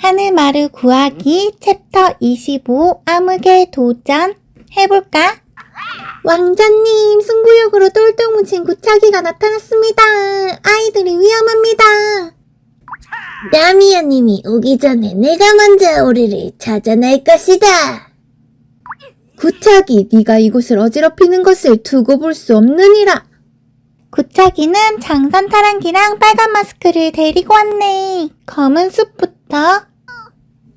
하늘마루 구하기 챕터 25 암흑의 도전 해볼까? 왕자님 승부욕으로 똘똘 뭉친 구차기가 나타났습니다. 아이들이 위험합니다. 라미아님이 오기 전에 내가 먼저 오리를 찾아낼 것이다. 구차기, 네가 이곳을 어지럽히는 것을 두고 볼 수 없느니라. 구차기는 장산 타랑기랑 빨간 마스크를 데리고 왔네. 검은 숲부터.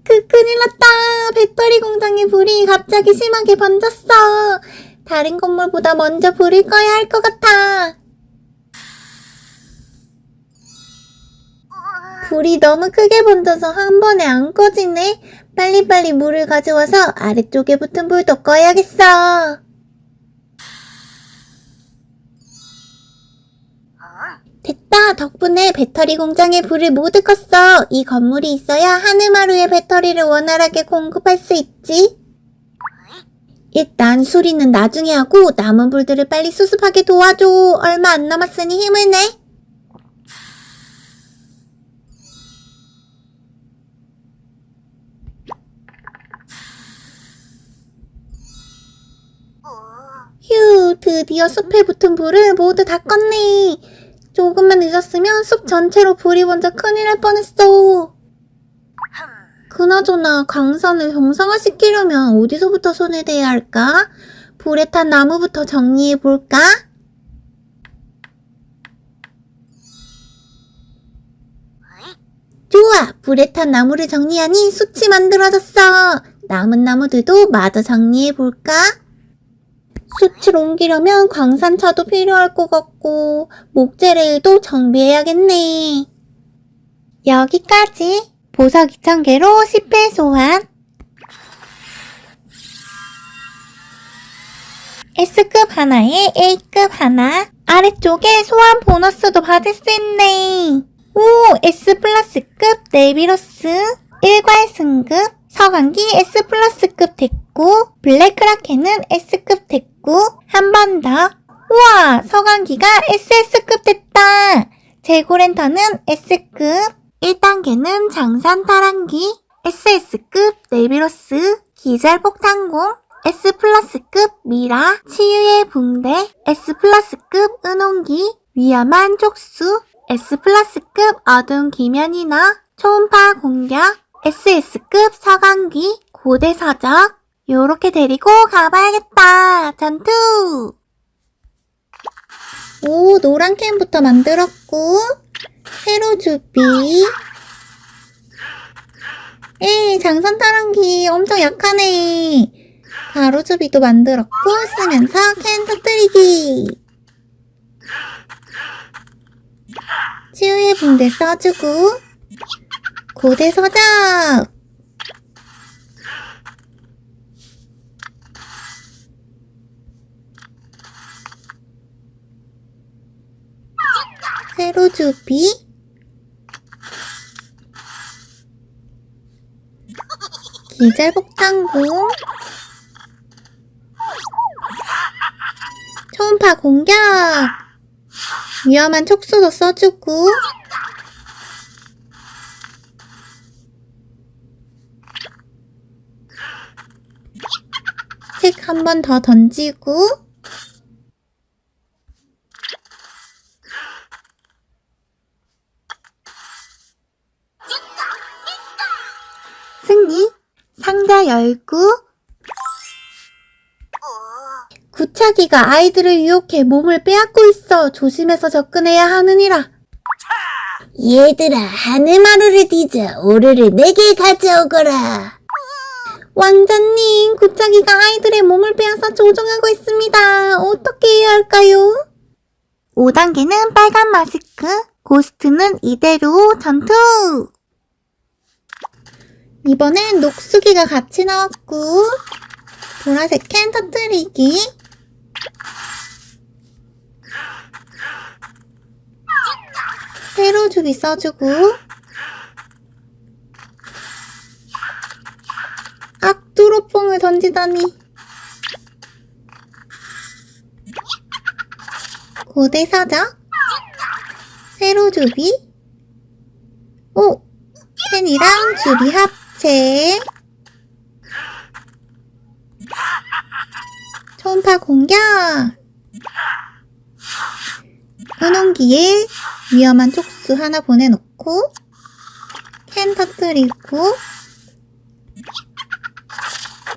그, 큰일 났다. 배터리 공장의 불이 갑자기 심하게 번졌어. 다른 건물보다 먼저 불을 꺼야 할 것 같아. 불이 너무 크게 번져서 한 번에 안 꺼지네. 빨리빨리 물을 가져와서 아래쪽에 붙은 불도 꺼야겠어. 덕분에 배터리 공장의 불을 모두 껐어. 이 건물이 있어야 하늘마루의 배터리를 원활하게 공급할 수 있지. 일단 수리는 나중에 하고 남은 불들을 빨리 수습하게 도와줘. 얼마 안 남았으니 힘을 내. 휴, 드디어 숲에 붙은 불을 모두 다 껐네. 조금만 늦었으면 숲 전체로 불이 번져 큰일 날 뻔했어. 그나저나 강산을 정상화시키려면 어디서부터 손을 대야 할까? 불에 탄 나무부터 정리해 볼까? 좋아! 불에 탄 나무를 정리하니 숲이 만들어졌어. 남은 나무들도 마저 정리해 볼까? 숲을 옮기려면 광산차도 필요할 것 같고 목재 레일도 정비해야겠네. 여기까지. 보석 2,000개로 10회 소환. S급 하나에 A급 하나. 아래쪽에 소환 보너스도 받을 수 있네. 오 S 플러스급 네비로스. 일괄 승급. 서강기 S 플러스급 됐고 블랙크라켄은 S급 됐고 한 번 더. 우와 서강기가 SS급 됐다. 재고랜턴은 S급 1단계는 장산 타랑기 SS급 네비로스 기절폭탄공 S 플러스급 미라 치유의 붕대 S 플러스급 은홍기 위험한 촉수 S 플러스급 어두운 기면이나 초음파 공격 SS급 서강기 고대 서적 요렇게 데리고 가봐야겠다. 전투! 오 노란 캔부터 만들었고 세로 주비. 에이 장산 타랑기 엄청 약하네. 가로 주비도 만들었고 쓰면서 캔 터뜨리기. 치유의 붕대 써주고 고대 서적 세로주비? 기절폭탄공 초음파 공격! 위험한 촉수도 써주고. 책 한 번 더 던지고 승리 상자 열고 구차기가 아이들을 유혹해 몸을 빼앗고 있어 조심해서 접근해야 하느니라. 얘들아 하늘마루를 뒤져 오르를 내게 가져오거라. 왕자님 구차기가 아이들의 몸을 빼앗아 조종하고 있습니다. 어떻게 해야 할까요? 5단계는 빨간 마스크 고스트는 이대로 전투 이번엔 녹수기가 같이 나왔고 보라색 캔 터뜨리기. 세로 주기 써주고. 악두로뽕을 던지다니. 고대 사자? 세로 주비 오 캔이 켄이랑 줄이 합 체. 초음파 공격. 은홍기에 위험한 촉수 하나 보내놓고 캔 터뜨리고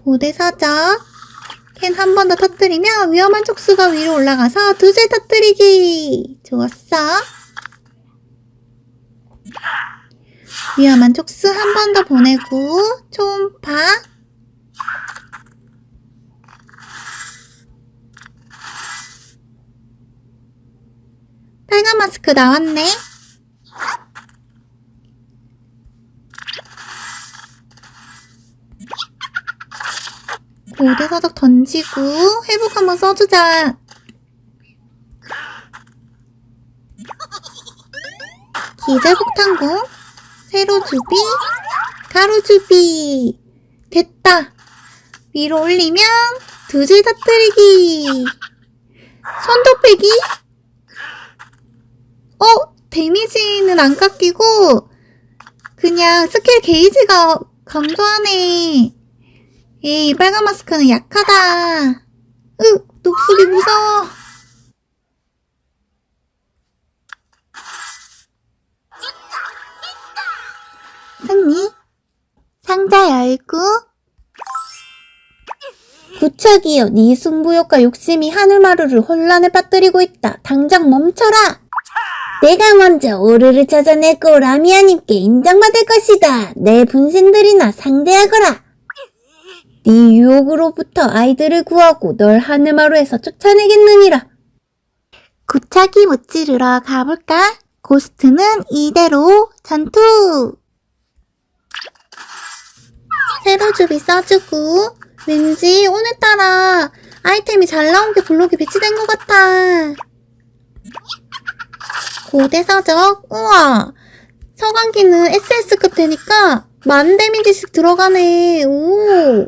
고대 사자 캔 한 번 더 터뜨리면 위험한 촉수가 위로 올라가서 두 줄 터뜨리기 좋았어 위험한 촉수 한 번 더 보내고 초음파 빨간 마스크 나왔네. 고대 사적 던지고 회복 한번 써주자. 기절폭탄공, 세로주비, 가로주비. 됐다. 위로 올리면 두 줄 터뜨리기. 손도 빼기. 어? 데미지는 안 깎이고 그냥 스킬 게이지가 감소하네. 에이, 빨간 마스크는 약하다. 으, 녹수기 무서워. 구척이여, 네 승부욕과 욕심이 하늘마루를 혼란에 빠뜨리고 있다. 당장 멈춰라. 내가 먼저 오르를 찾아내고 라미아님께 인정받을 것이다. 내 분신들이나 상대하거라. 네 유혹으로부터 아이들을 구하고 널 하늘마루에서 쫓아내겠느니라. 구차기 못 지르러 가볼까? 고스트는 이대로 전투! 새로 주비 써주고 왠지 오늘따라 아이템이 잘 나온 게 블록에 배치된 것 같아. 고대 서적 우와 서강기는 SS급 되니까 만 데미지씩 들어가네. 오.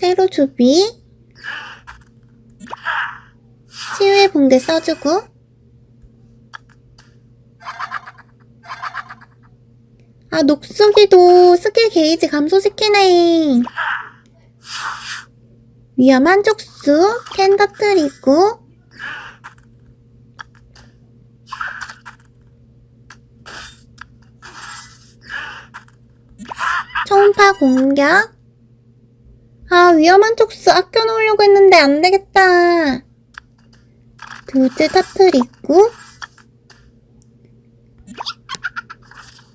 세로 주비 치유의 붕대 써주고 아 녹수기도. 스킬 게이지 감소시키네. 위험한 촉수 캔 터뜨리고. 초음파 공격. 아, 위험한 촉수 아껴놓으려고 했는데 안 되겠다. 둘째 터트리고,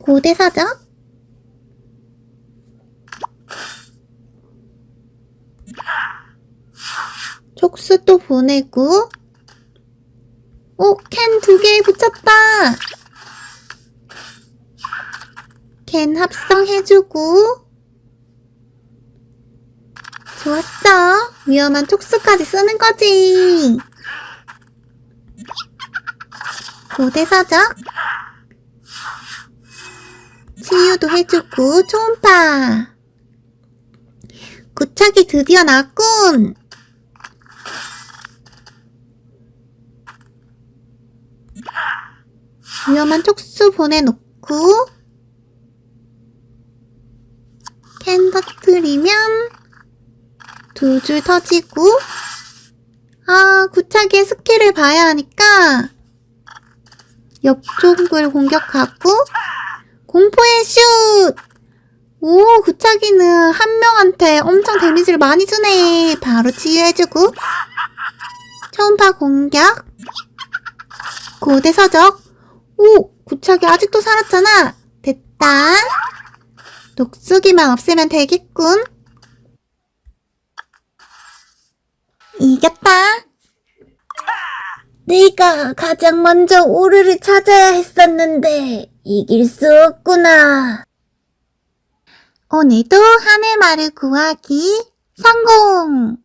고대 사적, 촉수 또 보내고, 오, 캔 두 개 붙였다! 캔 합성해주고, 좋았어. 위험한 촉수까지 쓰는 거지. 고대 사적. 치유도 해주고 초음파. 구착이 드디어 나왔군. 위험한 촉수 보내놓고 캔 터트리면 두 줄 터지고 아 구차기의 스킬을 봐야 하니까 옆쪽을 공격하고 공포의 슛! 오 구차기는 한 명한테 엄청 데미지를 많이 주네. 바로 치유해주고. 초음파 공격. 고대 서적. 오 구차기 아직도 살았잖아. 됐다. 녹수기만 없애면 되겠군. 이겼다. 내가 가장 먼저 오르를 찾아야 했었는데 이길 수 없구나. 오늘도 하늘마를 구하기 성공!